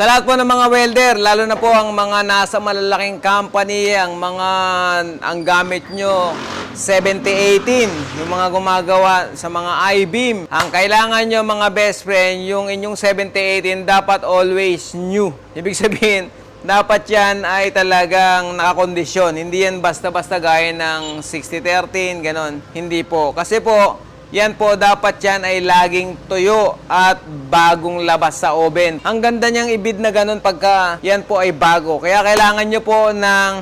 Sa lahat po ng mga welder, lalo na po ang mga nasa malalaking company, ang mga ang gamit nyo 7018, yung mga gumagawa sa mga I-beam. Ang kailangan nyo mga best friend, yung inyong 7018 dapat always new. Ibig sabihin, dapat yan ay talagang nakakondisyon. Hindi yan basta-basta gaya ng 6013, ganon. Hindi po. Kasi po, yan po, dapat yan ay laging tuyo at bagong labas sa oven. Ang ganda niyang ibid na ganun pagka yan po ay bago. Kaya kailangan nyo po ng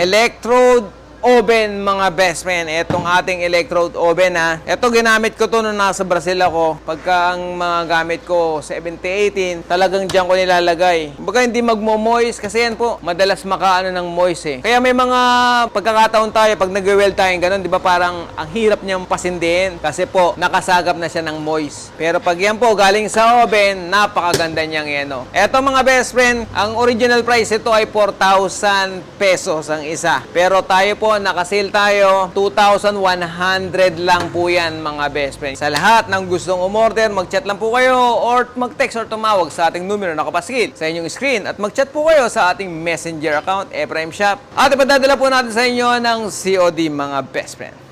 electrode oven mga best friend. Etong ating electrode oven ha. Ito ginamit ko to nung nasa Brazil ako. Pagka ang mga gamit ko 7018, talagang diyan ko nilalagay. Baga hindi magmo-moist kasi yan po, madalas makaano ng moist eh. Kaya may mga pagkakataon tayo pag nag-weld tayo ganun, di ba parang ang hirap niyang pasindihin kasi po nakasagap na siya ng moist. Pero pag yan po galing sa oven, napakaganda niyang yan oh. Eto mga best friend, ang original price ito ay 4,000 pesos ang isa. Pero tayo po nakasale tayo 2,100 lang po yan mga best friend. Sa lahat ng gustong umorder, mag-chat lang po kayo or mag-text or tumawag sa ating numero na nakapaskil sa inyong screen at mag-chat po kayo sa ating messenger account, Ephraim Shop. At ipadadala po natin sa inyo ng COD mga best friend.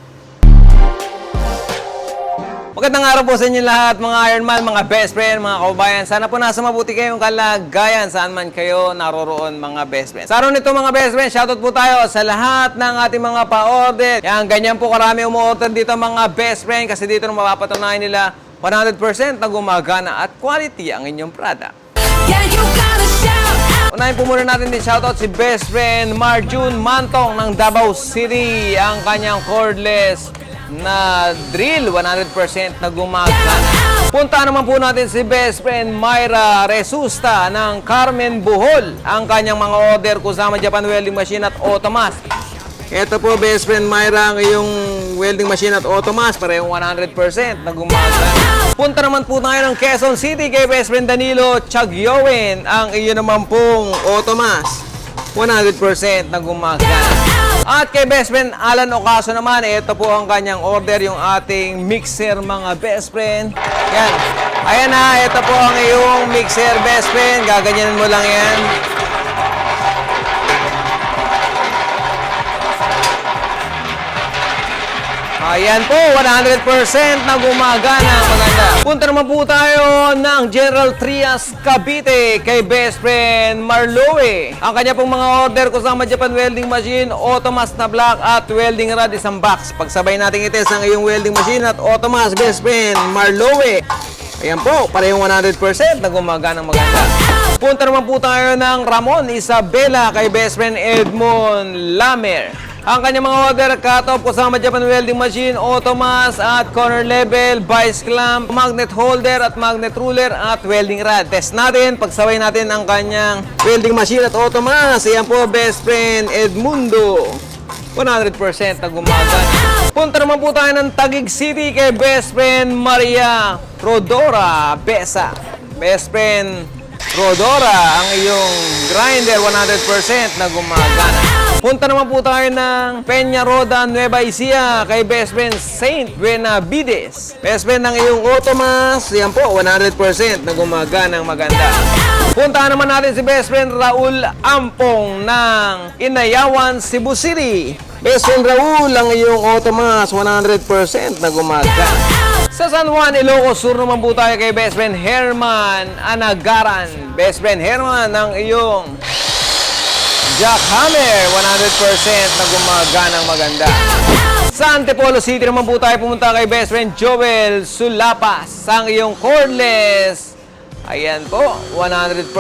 Magandang araw po sa inyo lahat, mga Ironman, mga best friend, mga kaubayan. Sana po nasa mabuti kayong kalagayan saan man kayo naroroon, mga best friend. Sa araw nito, mga best friend, shoutout po tayo sa lahat ng ating mga pa-order. Yan, ganyan po karami umu-order dito, mga best friend, kasi dito nung mapapatunayan nila 100% na gumagana at quality ang inyong product. Yeah, you gotta shout out. Unahin po muna natin din shoutout si best friend Marjun Mantong ng Davao City. Ang kanyang cordless na drill, 100% na gumagana. Punta naman po natin si best friend Myra Resusta ng Carmen Buhol. Ang kanyang mga order kusama Japan Welding Machine at Automas. Ito po best friend Myra ang iyong welding machine at Automas. Parehong 100% na gumagana. Punta naman po tayo ng Quezon City kay best friend Danilo Chagyowin. Ang iyo naman pong Automas. 100% na gumagana. At kay best friend Alan Ocaso naman, ito po ang kanyang order, yung ating mixer mga best friend. Yan. Ayan na, ito po ang iyong mixer best friend. Gaganyanin mo lang yan. Ayan po, 100% na gumagana. Maganda. Punta naman po tayo ng General Trias Cavite kay best friend Marlowe. Ang kanya pong mga order kasama Japan Welding Machine, Automas na black at welding rod isang box. Pagsabay natin ites ang iyong welding machine at Automas best friend Marlowe. Ayan po, parehong 100% na gumagana maganda. Punta naman po tayo ng Ramon Isabela kay best friend Edmond Lamer. Ang kanyang mga order, cut-off kasama Japan Welding Machine, Automas at corner level, vice clamp, magnet holder at magnet ruler at welding rod. Test natin, pagsaway natin ang kanyang welding machine at Automas. Ayan po, best friend Edmundo. 100% na gumagana. Punta naman po tayo ng Taguig City kay best friend Maria Rodora Besa. Best friend Rodora, ang iyong grinder 100% na gumagana. Punta naman po tayo ng Peña Roda, Nueva Ecija kay best friend Saint Benavides. Best friend ng iyong Automas, yan po, 100% na gumagana ang maganda. Puntahan naman natin si best friend Raul Ampong ng Inayawan, Cebu City. Best friend Raul, ang iyong Automas, 100% na gumagana. Sa San Juan, Ilocos Sur naman po tayo kay best friend Herman Anagaran. Best friend Herman ng iyong Jackhammer, 100% na gumaganang maganda. Sa Antipolo City naman po tayo pumunta kay best friend Joel Sulapas. Ang iyong cordless. Ayan po, 100%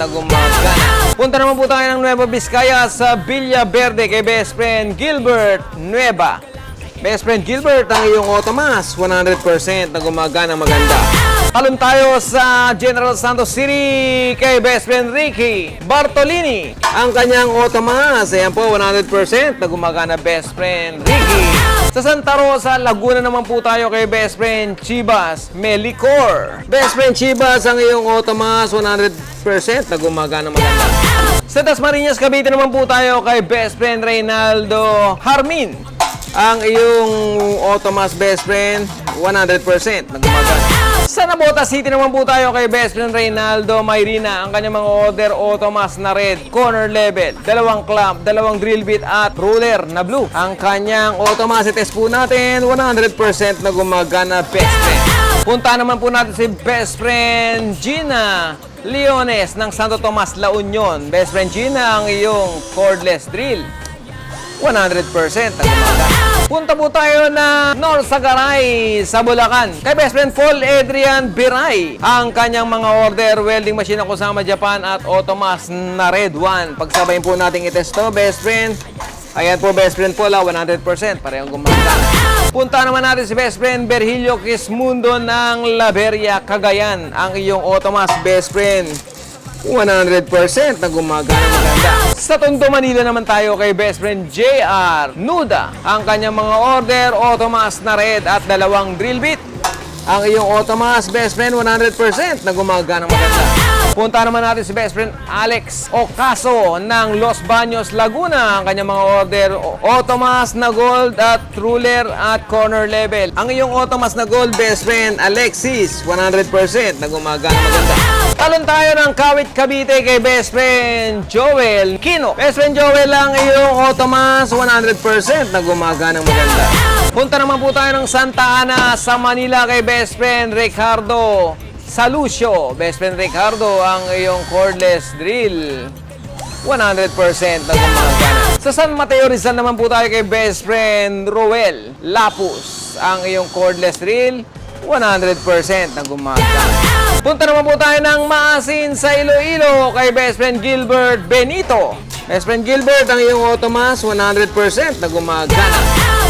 na gumagana. Punta naman po tayo ng Nueva Vizcaya sa Villa Verde kay best friend Gilbert Nueva. Best friend Gilbert, ang iyong Automas, 100% na gumagana maganda. Talon tayo sa General Santos City kay best friend Ricky Bartolini. Ang kanyang Automas, ayan po, 100% na gumagana best friend Ricky. Sa Santa Rosa, Laguna naman po tayo kay best friend Chibas Melicor. Best friend Chibas, ang iyong Automas, 100% na gumagana maganda. Sa Dasmariñas, Cavite naman po tayo kay best friend Reynaldo Harmin. Ang iyong Automas best friend, 100% na gumagana. Sa Nabota City naman po tayo kay Best Friend Reynaldo Mayrina. Ang kanyang mga order, Automas na red, corner level, dalawang clamp, dalawang drill bit at ruler na blue. Ang kanyang Automas, test po natin, 100% na gumagana Best Friend. Punta naman po natin si Best Friend Gina Leones ng Santo Tomas, La Union. Best Friend Gina, ang iyong cordless drill. 100% ang gumagana. Punta po tayo na North Sagaray sa Bulacan. Kay best friend Paul Adrian Biray. Ang kanyang mga order, welding machine na kusama Japan at Automas na Red 1. Pagsabayin po natin itest to, best friend. Ayan po, best friend Paul, ah, 100%. Parehong gumagana. Punta naman natin si best friend Berhilio Kismundo ng Laberia, Cagayan. Ang iyong Automas best friend. 100% na gumagana maganda. Sa Tondo, Manila naman tayo kay best friend JR Nuda. Ang kanyang mga order, Automas na red at dalawang drill bit. Ang iyong Automas best friend, 100% na gumagana maganda. Punta naman natin si best friend Alex Ocaso ng Los Baños, Laguna. Ang kanyang mga order, O- Automas na gold at ruler at corner level. Ang iyong Automas na gold best friend Alexis, 100% na gumagana maganda. Talon tayo ng Kawit Cavite kay best friend Joel Kino. Best friend Joel lang iyong Automas 100% na gumagana maganda. Punta naman po tayo ng Santa Ana sa Manila kay best friend Ricardo Salucio. Best friend Ricardo ang iyong cordless drill. 100% na gumagana. Sa San Mateo Rizal naman po tayo kay best friend Roel Lapus. Ang iyong cordless drill, 100% na gumagana. Punta naman po tayo ng Maasin sa Iloilo kay best friend Gilbert Benito. Best friend Gilbert, ang iyong Automas, 100% na gumagana.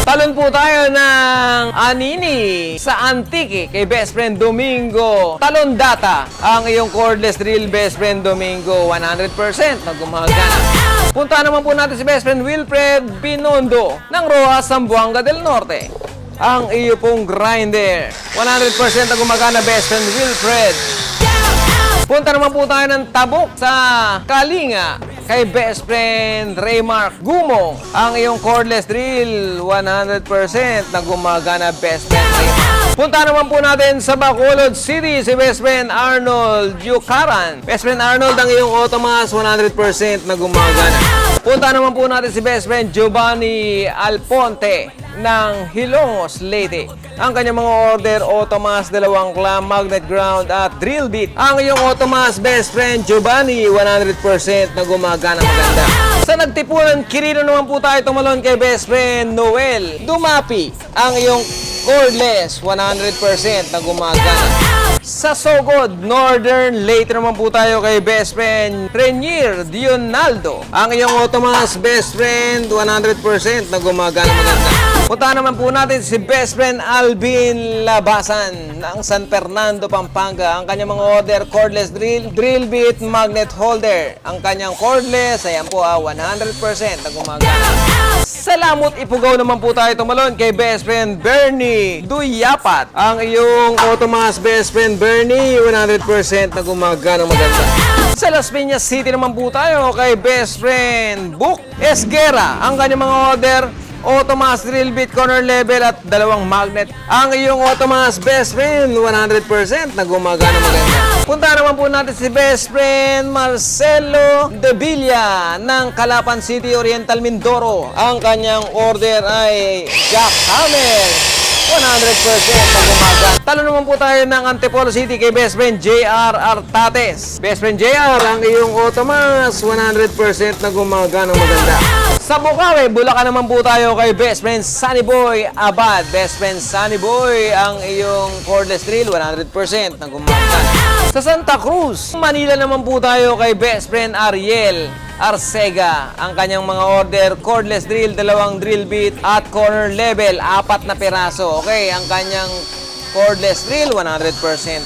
Talon po tayo ng Anini sa Antique kay best friend Domingo. Talon data ang iyong cordless drill best friend Domingo 100% na gumagana. Punta naman po natin si best friend Wilfred Binondo ng Roa, Zamboanga del Norte. Ang iyo pong grinder. 100% na gumagana best friend Wilfred. Punta naman po tayo ng tabok sa Kalinga kay best friend Raymark Gumong. Ang iyong cordless drill, 100% na gumagana best friend. Punta naman po natin sa Bacolod City si best friend Arnold Yukaran. Best friend Arnold, ang iyong Automas, 100% na gumagana. Punta naman po natin si best friend Giovanni Alponte ng Hilongos, Leyte. Ang kanyang mga order, Automas, dalawang clamp, magnet ground at drill bit. Ang iyong Automas best friend Giovanni, 100% na gumagana maganda. Sa nagtipunan, Kirino naman po tayo tumalon kay best friend Noel Dumapi. Ang iyong cordless, 100% na gumagana. Sa Sogod, Northern, late naman po tayo kay best friend Renier Dionaldo. Ang iyong Automas best friend, 100% na gumagana maganda. Punta naman po natin si best friend Alvin Labasan ng San Fernando, Pampanga. Ang kanyang mga order, cordless drill, drill bit, magnet holder. Ang kanyang cordless, ayan po ah, 100% na gumagana. Sa Lamot, Ipugaw naman po tayo tumalon kay best friend Bernie Duyapat. Ang iyong Automas best friend Bernie, 100% na gumagana maganda. Sa Las Piñas City naman po tayo kay best friend Book Esguera. Ang kanyang mga order, Automas drill bit corner level at dalawang magnet. Ang iyong Automas best friend, 100% na gumagana maganda. Punta naman po natin si best friend Marcelo De Villa ng Calapan City, Oriental Mindoro. Ang kanyang order ay Jackhammer. 100% na gumagana. Talo naman po tayo ng Antipolo City kay best friend JR Artates. Best friend JR, ang iyong Automas, 100% na gumagana maganda. Sa Bukawi, Bulacan naman po tayo kay best friend Sunny Boy Abad. Best friend Sunny Boy, ang iyong cordless drill, 100% na gumagana. Sa Santa Cruz, Manila naman po tayo kay best friend Ariel Arcega. Ang kanyang mga order, cordless drill, dalawang drill bit at corner level, apat na piraso. Okay, ang kanyang cordless drill, 100%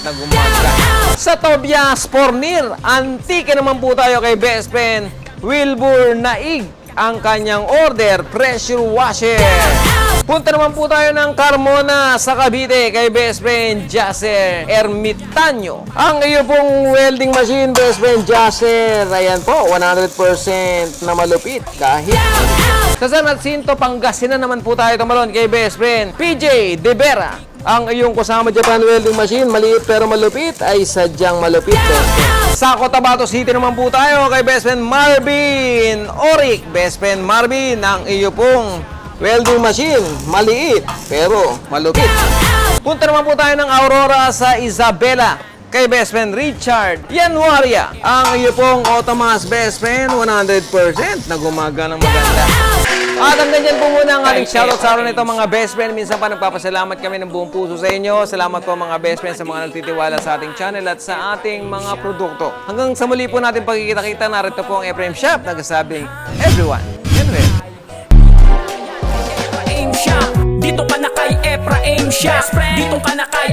na gumagana. Sa Tobias Pornir, antike naman po tayo kay best friend Wilbur Naig. Ang kanyang order, pressure washer. Punta naman po tayo ng Carmona sa Cavite kay best friend Jasser Ermitanyo. Ang iyo pong welding machine, best friend Jasser, ayan po, 100% na malupit kahit sa San Jacinto, Pangasinan naman po tayo tumalon kay best friend PJ De Vera. Ang iyong Kusama Japan welding machine, maliit pero malupit, ay sadyang malupit. best friend. Sa Cotabato City naman po tayo kay best friend Marvin Oric. Best friend Marvin, ang iyo pong welding machine, maliit pero malupit. Punta naman po tayo ng Aurora sa Isabela kay best friend Richard Januaria. Ang iyo pong Otomas best friend, 100% na gumagana maganda. At hanggang dyan po muna ang ating shoutout sa araw nito mga best friend. Minsan pa nagpapasalamat kami ng buong puso sa inyo. Salamat po mga best friend sa mga nagtitiwala sa ating channel at sa ating mga produkto. Hanggang sa muli po natin pagkikita-kita, narito po ang Ephraim Shop. Nagsasabing, everyone, can Shop Dito ka na kay Ephraim Shop Dito ka na kay